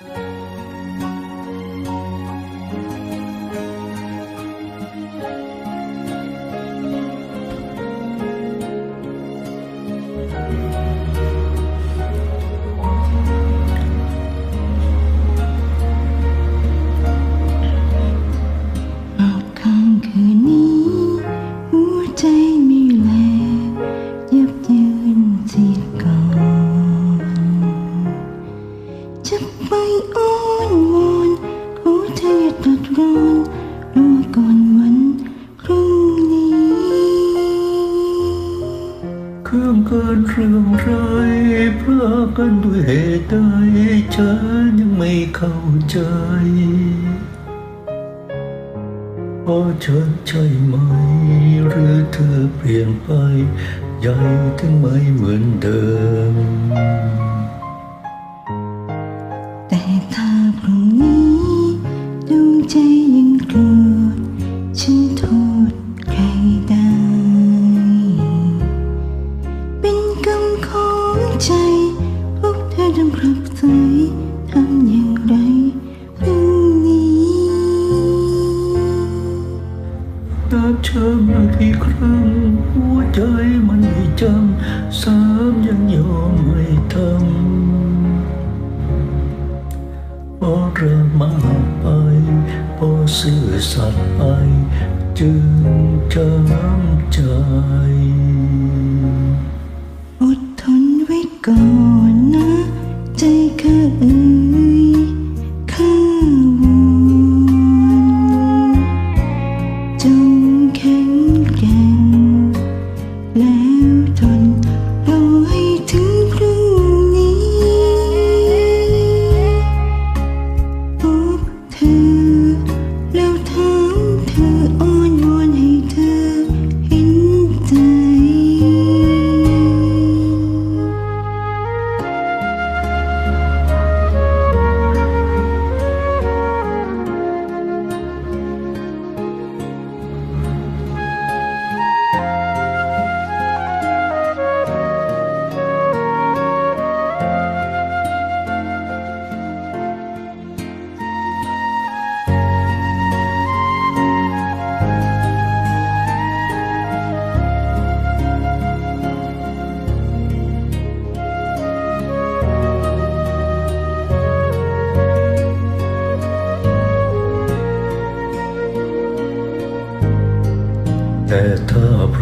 อ เกินเครื่องไรเพราะกันด้วยเหตุใดฉันยังไม่เข้าใจเพราะฉันใช่ไหม หรือเธอเปลี่ยนไป ใหญ่ถึงไม่เหมือนเดิม ใจมันไม่จำสามยังยอมไม่ทำพอเริ่มมากไปพอสื่อสัตย์ไปจึงจำใจอดทนไว้ก่อน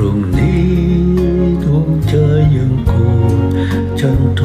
ถ้าพรุ่งนี้ดวงใจยังโกรธฉันโท